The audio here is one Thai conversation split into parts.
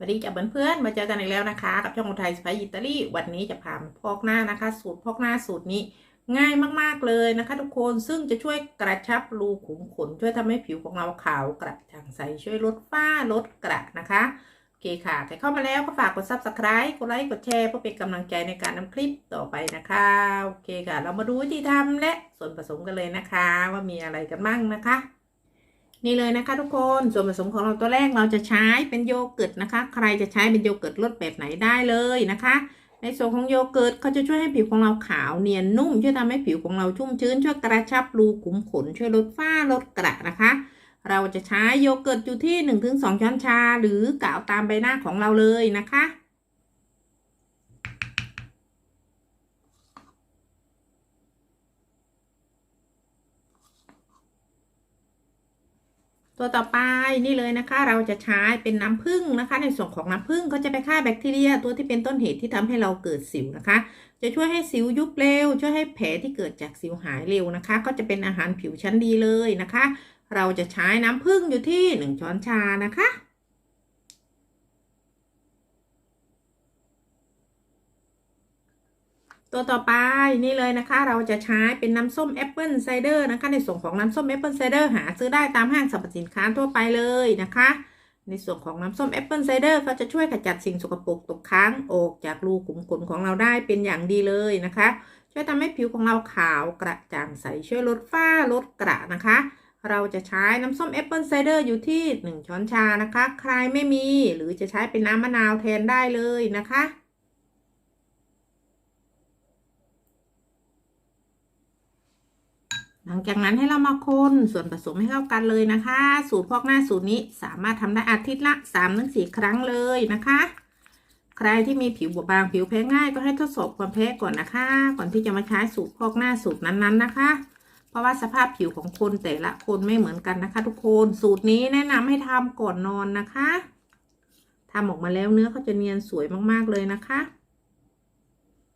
วัสดีจ้ะเพื่อนๆมาเจอกันอีกแล้วนะคะ กับช่องคนไทยสไปอิตาลีวันนี้จะพามาพอกหน้านะคะ สูตรพอกหน้าสูตรนี้ง่ายมากๆเลยนะคะ ทุกคนซึ่งจะช่วยกระชับรูขุมขน ช่วยทำให้ผิวของเราขาวกระจ่างใสช่วยลดฝ้าลดกระนะคะโอเคค่ะใครเข้ามาแล้วก็ฝากกด subscribe กดไลค์กดแชร์เพื่อเป็นกำลังใจในการนำคลิปต่อไปนะคะโอเคค่ะ เรามาดูวิธีทำและส่วนผสมกันเลยนะคะ ว่ามีอะไรกันบ้างนะคะ นี่เลยนะคะทุกคนส่วนผสมของเราตัวแรกเราจะใช้เป็นโยเกิร์ตนะคะ ใครจะใช้เป็นโยเกิร์ตรสแบบไหนได้เลยนะคะ ในส่วนของโยเกิร์ตเขาจะช่วยให้ผิวของเราขาวเนียนนุ่ม ช่วยทำให้ผิวของเราชุ่มชื้นช่วยกระชับรูขุมขนช่วยลดฝ้าลดกระนะคะ เราจะใช้โยเกิร์ตอยู่ที่ 1-2 ช้อนชา หรือกาวตามใบหน้าของเราเลยนะคะ ตัวต่อไปนี่เลยนะคะ เราจะใช้เป็นน้ำผึ้งนะคะ ในส่วนของน้ำผึ้งเขาจะไปฆ่าแบคทีเรีย ตัวที่เป็นต้นเหตุที่ทำให้เราเกิดสิวนะคะ จะช่วยให้สิวยุบเร็ว ช่วยให้แผลที่เกิดจากสิวหายเร็วนะคะ ก็จะเป็นอาหารผิวชั้นดีเลยนะคะ เราจะใช้น้ำผึ้งอยู่ที่ 1 ช้อนชานะคะ ตัวต่อไปนี่เลยนะคะ เราจะใช้เป็นน้ำส้มแอปเปิลไซเดอร์นะคะ ในส่วนของน้ำส้มแอปเปิลไซเดอร์หาซื้อได้ตามห้างสรรพสินค้าทั่วไปเลยนะคะ ในส่วนของน้ำส้มแอปเปิลไซเดอร์เขาจะช่วยขจัดสิ่งสกปรกตกค้างออกจากรูขุมขนของเราได้เป็นอย่างดีเลยนะคะ ช่วยทำให้ผิวของเราขาวกระจ่างใสช่วยลดฝ้าลดกระนะคะ เราจะใช้น้ำส้มแอปเปิลไซเดอร์อยู่ที่ 1 ช้อนชานะคะ ใครไม่มีหรือจะใช้เป็นน้ำมะนาวแทนได้เลยนะคะ หลังจากนั้นให้เรามาคนส่วนผสมให้เข้ากันเลยนะคะ สูตรพอกหน้าสูตรนี้สามารถทำได้อาทิตย์ละ3-4ครั้งเลยนะคะ ใครที่มีผิวบอบบางผิวแพ้ง่ายก็ให้ทดสอบความแพ้ก่อนนะคะ ก่อนที่จะมาใช้สูตรพอกหน้าสูตรนั้นๆนะคะ เพราะว่าสภาพผิวของคนแต่ละคนไม่เหมือนกันนะคะ ทุกคนสูตรนี้แนะนำให้ทำก่อนนอนนะคะทำออกมาแล้วเนื้อเขาจะเนียนสวยมากๆเลยนะคะ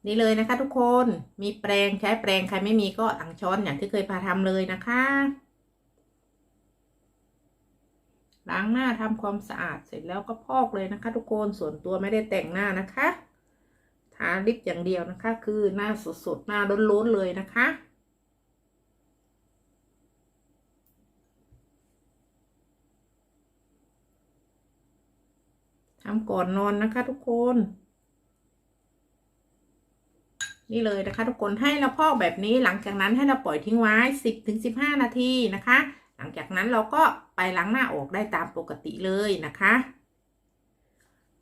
นี่เลยนะคะ ทุกคนมีแปรงใช้แปรงใครไม่มีก็อังช้อนอย่างที่เคยพาทำเลยนะคะล้างหน้าทำความสะอาดเสร็จแล้วก็พอกเลยนะคะ ทุกคนส่วนตัวไม่ได้แต่งหน้านะคะทาลิปอย่างเดียวนะคะ คือหน้าสดๆหน้าล้นๆเลยนะคะทำก่อนนอนนะคะทุกคน นี่เลยนะคะ ทุกคนให้เราพอกแบบนี้หลังจากนั้นให้เราปล่อยทิ้งไว้สิบถึงสิบห้านาทีนะคะ หลังจากนั้นเราก็ไปล้างหน้าออกได้ตามปกติเลยนะคะ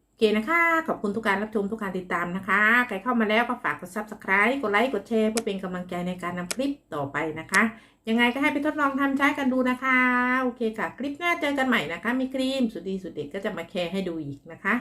โอเคนะคะ ขอบคุณทุกการรับชมทุกการติดตามนะคะ ใครเข้ามาแล้วก็ฝากกด subscribe กดไลค์กดแชร์เพื่อเป็นกำลังใจในการนำคลิปต่อไปนะคะ ยังไงก็ให้ไปทดลองทำใช้กันดูนะคะ โอเคค่ะ คลิปหน้าเจอกันใหม่นะคะ มีครีมสุดดีสุดเด็ดก็จะมาแชร์ให้ดูอีกนะคะ